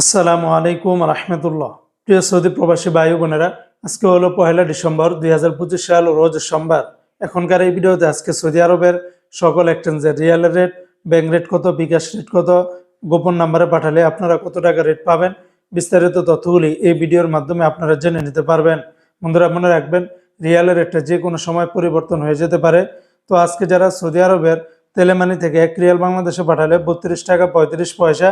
আসসালামু আলাইকুম রহমতুল্লাহ। প্রিয় সৌদি প্রবাসী ভাই বোনেরা আজকে হলো পহেলা ডিসেম্বর দুই হাজার পঁচিশ সাল, রোজ সোমবার। এখনকার এই ভিডিওতে আজকে সৌদি আরবের সকল এক্সচেঞ্জের রিয়াল রেট ব্যাংক রেট কত, বিকাশ রেট কত, গোপন নাম্বারে পাঠালে আপনারা কত টাকা রেট পাবেন, বিস্তারিত তথ্যগুলি এই ভিডিওর মাধ্যমে আপনারা জেনে নিতে পারবেন। বন্ধুরা, মনে রাখবেন রিয়ালের রেটটা যে কোনো সময় পরিবর্তন হয়ে যেতে পারে। তো আজকে যারা সৌদি আরবের তেলেমানি থেকে এক রিয়াল বাংলাদেশে পাঠালে বত্রিশ টাকা পঁয়ত্রিশ পয়সা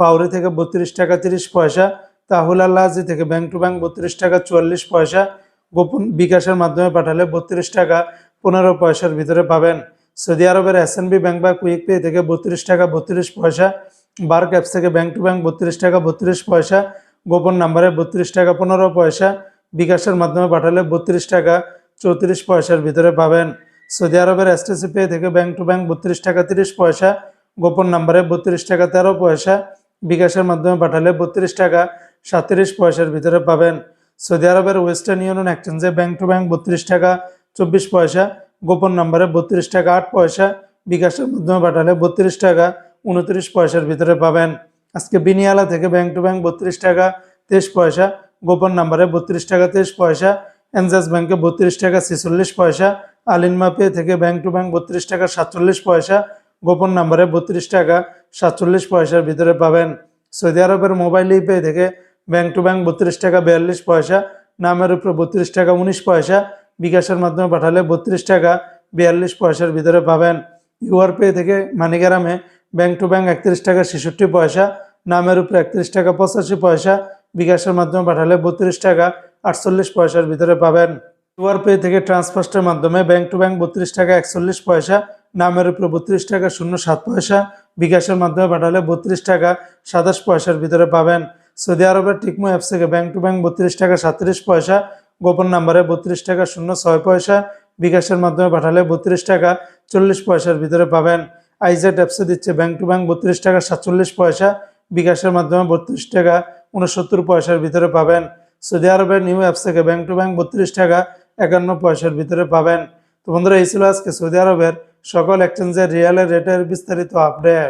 ফাউরি থেকে বত্রিশ টাকা তিরিশ পয়সা তাহুল আল্লাহাজি থেকে ব্যাংক টু ব্যাংক বত্রিশ টাকা চুয়াল্লিশ পয়সা, গোপন বিকাশের মাধ্যমে পাঠালে বত্রিশ টাকা পনেরো পয়সার ভিতরে পাবেন। সৌদি আরবের এস বি ব্যাংক বা কুইক পে থেকে বত্রিশ টাকা বত্রিশ পয়সা বার ক্যাপস থেকে ব্যাংক টু ব্যাংক বত্রিশ টাকা বত্রিশ পয়সা, গোপন নাম্বারে বত্রিশ টাকা পনেরো পয়সা, বিকাশের মাধ্যমে পাঠালে বত্রিশ টাকা চৌত্রিশ পয়সার ভিতরে পাবেন। সৌদি আরবের এসটিসি পে থেকে ব্যাংক টু ব্যাংক বত্রিশ টাকা তিরিশ পয়সা, গোপন নাম্বারে বত্রিশ টাকা তেরো পয়সা বিকাশের মাধ্যমে পাঠালে বত্রিশ টাকা সাতত্রিশ পয়সার ভিতরে পাবেন। সৌদি আরবের ওয়েস্টার্ন ইউনিয়ন এক্সচেঞ্জে ব্যাংক টু ব্যাংক বত্রিশ টাকা, চব্বিশ পয়সা, গোপন নম্বরে বত্রিশ টাকা, আট পয়সা। বিকাশের মাধ্যমে পাঠালে বত্রিশ টাকা, উনত্রিশ পয়সার ভিতরে পাবেন। আজকে বিনিয়ালা থেকে ব্যাংক টু ব্যাংক বত্রিশ টাকা, তেইশ পয়সা। গোপন নম্বরে বত্রিশ টাকা, তেইশ পয়সা। এনজাস ব্যাংকে বত্রিশ টাকা, ছেচল্লিশ পয়সা। আলিনমা পে থেকে ব্যাংক টু ব্যাংক বত্রিশ টাকা, সাতচল্লিশ পয়সা। গোপন নম্বরে বত্রিশ টাকা সাতচল্লিশ পয়সার ভিতরে পাবেন। সৌদি আরবের মোবাইল পে থেকে ব্যাংক টু ব্যাংক বত্রিশ টাকা বিয়াল্লিশ পয়সা, নামের উপরে বত্রিশ টাকা উনিশ পয়সা, বিকাশের মাধ্যমে পাঠালে বত্রিশ টাকা বিয়াল্লিশ পয়সার ভিতরে পাবেন। ইউআর পে থেকে মানিগ্রামে ব্যাংক টু ব্যাংক একত্রিশ টাকা ছেষট্টি পয়সা, নামের উপরে একত্রিশ টাকা পঁচাশি পয়সা, বিকাশের মাধ্যমে পাঠালে বত্রিশ টাকা আটচল্লিশ পয়সার ভিতরে পাবেন। ইউআর পে থেকে ট্রান্সফার্স্টের মাধ্যমে ব্যাংক টু ব্যাংক বত্রিশ টাকা একচল্লিশ পয়সা নামের উপরে বত্রিশ টাকা শূন্য সাত পয়সা, বিকাশের মাধ্যমে পাঠালে বত্রিশ টাকা সাতাশ পয়সার ভিতরে পাবেন। সৌদি আরবের টিকমো অ্যাপস থেকে ব্যাংক টু ব্যাংক বত্রিশ টাকা সাতত্রিশ পয়সা, গোপন নাম্বারে বত্রিশ টাকা শূন্য ছয় পয়সা, বিকাশের মাধ্যমে পাঠালে বত্রিশ টাকা চল্লিশ পয়সার ভিতরে পাবেন। আইজেড অ্যাপসে দিচ্ছে ব্যাংক টু ব্যাংক বত্রিশ টাকা সাতচল্লিশ পয়সা, বিকাশের মাধ্যমে বত্রিশ টাকা উনসত্তর পয়সার ভিতরে পাবেন। সৌদি আরবের নিউ অ্যাপস থেকে ব্যাংক টু ব্যাংক বত্রিশ টাকা একান্ন পয়সার ভিতরে পাবেন। তো বন্ধুরা, এই ছিল আজকে সৌদি আরবের সকল এক্সচেঞ্জের রিয়েলের রেটের বিস্তারিত আপডেট